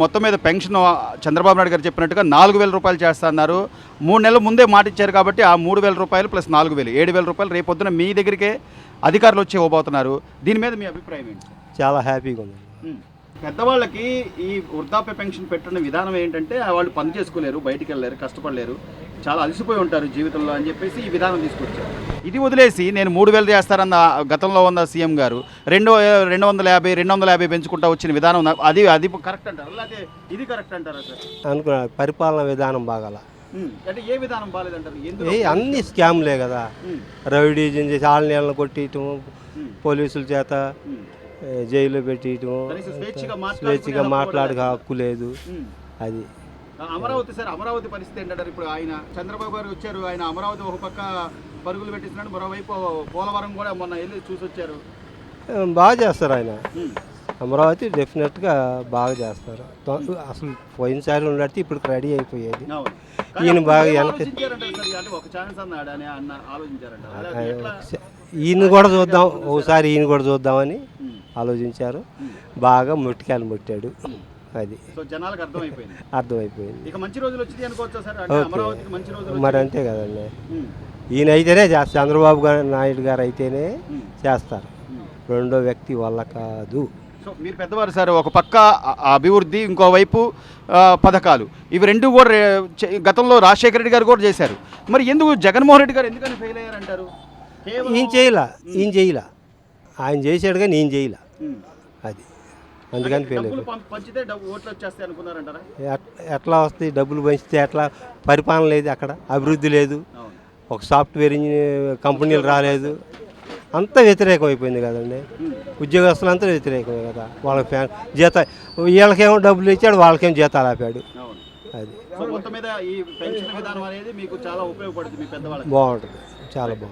మొత్తం మీద పెన్షన్ చంద్రబాబు నాయుడు గారు చెప్పినట్టుగా నాలుగు వేల రూపాయలు చేస్తున్నారు మూడు నెలల ముందే మాట ఇచ్చారు కాబట్టి ఆ మూడు వేల రూపాయలు ప్లస్ నాలుగు వేలు ఏడు వేల రూపాయలు రేపు పొద్దున మీ దగ్గరికే అధికారులు వచ్చి ఇవ్వబోతున్నారు. దీని మీద మీ అభిప్రాయం ఏంటి? చాలా హ్యాపీగా ఉంది. పెద్దవాళ్ళకి ఈ వృద్ధాప్య పెన్షన్ పెట్టిన విధానం ఏంటంటే ఆ వాళ్ళు పని చేసుకోలేరు బయటికి వెళ్ళలేరు కష్టపడలేరు. చాలా అలసిపోయి ఉంటారు జీవితంలో అని చెప్పేసి ఈ విధానం తీసుకొచ్చారు ఇది వదిలేసి నేను మూడు వేలు చేస్తారన్న గతంలో ఉన్న సీఎం గారు రెండు రెండు వందల యాభై రెండు వందల యాభై పెంచుకుంటా వచ్చిన విధానం అది అది కరెక్ట్ అంటారు లేకపోతే ఇది కరెక్ట్ అంటారా సార్ అనుకున్నా పరిపాలన విధానం బాగాల. అంటే ఏ విధానం బాగాలేదంటారు అన్ని స్కామ్లే కదా. రౌడీజం చేసి ఆళ్ళనీళ్ళని కొట్టియటం ఉమ్. పోలీసుల చేత జైల్లో పెట్టియటం స్వేచ్ఛగా స్వేచ్ఛగా హక్కు లేదు. హక్కు లేదు ఉమ్. అది అమరావతి సార్ అమరావతి పరిస్థితి ఏంటంటారు ఇప్పుడు ఆయన చంద్రబాబు గారు వచ్చారు ఆయన అమరావతి ఒక పక్క పరుగులు పెట్టిస్తున్నాడు మరోవైపు పోలవరం కూడా మొన్న వెళ్ళి చూసి వచ్చారు బాగా చేస్తారు ఆయన. అమరావతి డెఫినెట్గా బాగా చేస్తారు అసలు పోయినసారి ఉన్నట్టు ఇప్పుడు రెడీ అయిపోయేది. ఈయన బాగా? ఈయన కూడా చూద్దాం ఒకసారి ఈయన కూడా చూద్దామని. ఆలోచించారు. బాగా ముట్టికాయలు ముట్టాడు అది. సో జనాలకు అర్థమైపోయింది. అర్థమైపోయింది. ఇక మంచి రోజులు వచ్చింది అనుకోవచ్చా సార్? అంటే ఓకే. అమరావతికి మంచి రోజులు మరి. అంతే కదండి. ఈయన అయితేనే చేస్తారు చంద్రబాబు గారు నాయుడు గారు అయితేనే. చేస్తారు. రెండో వ్యక్తి వల్ల కాదు. సో మీరు పెద్దవారు సార్ ఒక పక్క అభివృద్ధి ఇంకోవైపు పథకాలు. ఇవి రెండు కూడా గతంలో రాజశేఖర రెడ్డి గారు కూడా చేశారు. మరి ఎందుకు జగన్మోహన్ రెడ్డి గారు ఎందుకని ఫెయిల్ అయ్యారంటారు? ఈయన చేయలా ఈయన చేయలా. ఆయన చేశాడు కానీ ఈయన చేయలా అందుకని ఫెయిల్ డబ్బులు పం- పంచితే డబ్బు ఓట్లు వచ్చేస్తాయి అనుకున్నారంటారా? ఎట్- ఎట్లా వస్తాయి డబ్బులు పంచితే ఎట్లా? పరిపాలన లేదు అక్కడ అభివృద్ధి లేదు. ఒక సాఫ్ట్వేర్ ఇంజనీర్ కంపెనీలు రాలేదు. అంతా వ్యతిరేకం అయిపోయింది కదండి. ఉద్యోగస్తులు అంతా వ్యతిరేకమే కదా. వాళ్ళకి ఫ్యాన్ జీత వీళ్ళకేమో డబ్బులు ఇచ్చాడు వాళ్ళకేమో జీతాలు ఆపాడు. అది. సో మొత్తం మీద ఈ పెన్షన్ విధానం అనేది మీకు చాలా ఉపయోగపడుతుంది మీ పెద్దవాళ్ళకి. బాగుంటుంది. చాలా బాగుంటుంది.